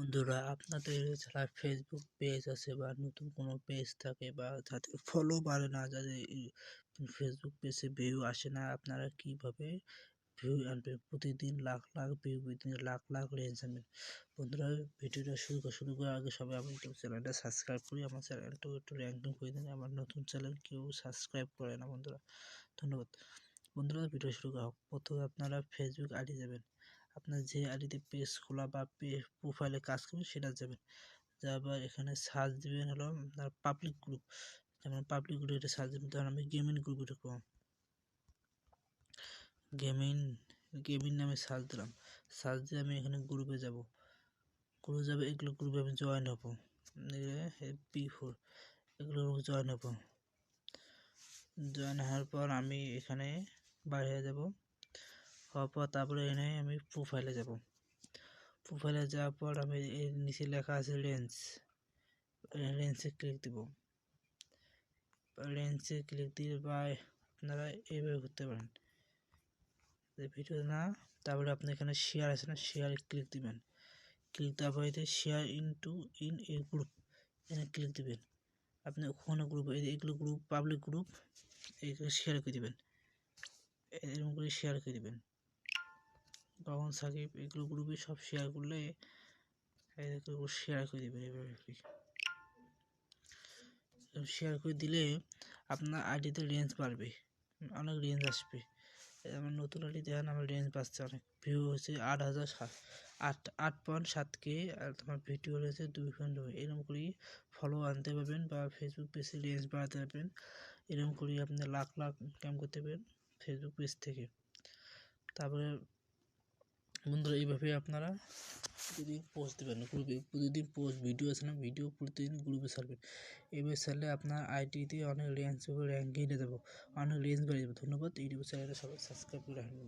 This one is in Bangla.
বন্ধুরা, আপনাদের যারা ফেসবুক পেজ আছে বা নতুন কোনো পেজ থাকে বা যাদের ফলো বাড়ে না, যাদের ফেসবুক পেজে ভিউ আসে না, আপনারা কীভাবে ভিউ আনবেন? প্রতিদিন লাখ লাখ ভিউ প্রতিদিন লাখ লাখ রেঞ্জ আনবেন। বন্ধুরা, ভিডিওটা শুরু শুরু করার আগে সবাই আমার ইউটিউব চ্যানেলটা সাবস্ক্রাইব করি আমার চ্যানেলটা একটু র্যাঙ্কিং করে দিন। আমার নতুন চ্যানেল কেউ সাবস্ক্রাইব করে না বন্ধুরা। ধন্যবাদ। বন্ধুরা, ভিডিও শুরু করা হোক প্রথমে আপনারা ফেসবুক আইডি যাবেন আপনার যে আইডিতে পেজ খোলা বা প্রোফাইলে কাজ করবেন সেটা যাবেন যাবার এখানে সার্চ দেবেন হলো আপনার পাবলিক গ্রুপ যেমন পাবলিক গ্রুপ এটা সার্চ দেবেন তখন আমি গেমিং গ্রুপে ঢুকবো। গেমিং গেমিং নামে সার্চ দিলাম। সার্চ দিয়ে আমি এখানে গ্রুপে যাব। গ্রুপে যাবে, এগুলো গ্রুপে আমি জয়েন হব। পি ফোর এগুলো জয়েন হব। জয়েন হওয়ার পর আমি এখানে বাইরে যাব। হওয়ার পর তারপরে এনে আমি প্রোফাইলে যাব। প্রোফাইলে যাওয়ার পর আমি এর নিচে লেখা আছে রেঞ্জ রেঞ্জে ক্লিক দিব। রেঞ্জে ক্লিক দিয়ে বা আপনারা এইভাবে করতে পারেন। ভিডিও না, তারপরে আপনি এখানে শেয়ার আছে না শেয়ারে ক্লিক দিবেন। ক্লিক দেওয়ার পরে share into in a group এখানে ক্লিক দিবেন। আপনি ওখানে গ্রুপ এগুলো গ্রুপ পাবলিক গ্রুপ এইগুলো শেয়ার করে দিবেন। এরকম করে শেয়ার করে দিবেন। বাবন সাকিব এগুলো গ্রুপে সব শেয়ার করলে শেয়ার করে দেবেন এভাবে শেয়ার করে দিলে আপনার আইডিতে রেঞ্জ বাড়বে, অনেক রেঞ্জ আসবে। আমার নতুন আইডি দেখেন আমার রেঞ্জ পাচ্ছে অনেক। ভিউ হচ্ছে আট হাজার সাত, আট আট পয়েন্ট সাত কে আর তোমার ভিডিও রয়েছে দুই পয়েন্ট এরকম করেই ফলো আনতে পারবেন বা ফেসবুক পেজে রেঞ্জ বাড়াতে পারবেন। এরকম করেই আপনি লাখ লাখ ইনকাম করতে পারবেন ফেসবুক পেজ থেকে। তারপরে বন্ধুরা, এইভাবে আপনারা প্রতিদিন পোস্ট দেবেন গ্রুপে প্রতিদিন পোস্ট ভিডিও আছে না ভিডিও প্রতিদিন গ্রুপে ছাড়বেন। এইভাবে ছাড়লে আপনার আইটিতে অনেক র্যাঙ্ক র্যাঙ্ক এনে দেবো, অনেক রেঞ্জ বেড়ে যাবে ধন্যবাদ ইউটিউব চ্যানেলটা সবাই সাবস্ক্রাইব করে রাখবেন